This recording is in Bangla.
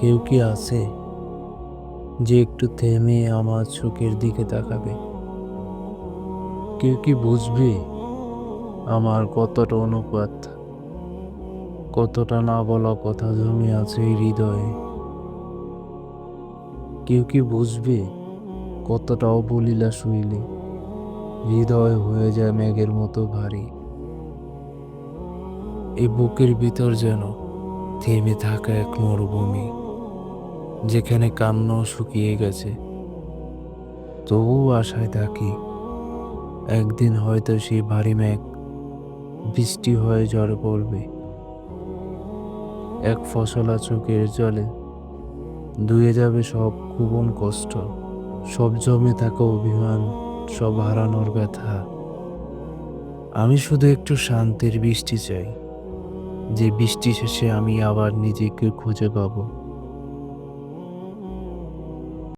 কেউ কি আছে যে একটু থেমে আমার চোখের দিকে তাকাবে? কেউ কি বুঝবে আমার কতটা অনুপাত? কতটা না বলা কথা জমে আছে হৃদয়ে? কেউ কি বুঝবে কতটা অবলীলা শুইলে হৃদয় হয়ে যায় মেঘের মতো ভারী। এই বুকের ভিতর যেন থেমে থাকা এক মরুভূমি। যেখানে কান্নাও শুকিয়ে গেছে। তবুও আশায় থাকি, একদিন হয়তো সেই ভারী মেঘ বৃষ্টি হয়ে ঝড়ে পড়বে। এক ফসলা চোখের জলে ধুয়ে যাবে সব কুবন কষ্ট, সব জমে থাকা অভিমান, সব হারানোর ব্যথা। আমি শুধু একটু শান্তির বৃষ্টি চাই, যে বৃষ্টি শেষে আমি আবার নিজেকে খুঁজে পাবো।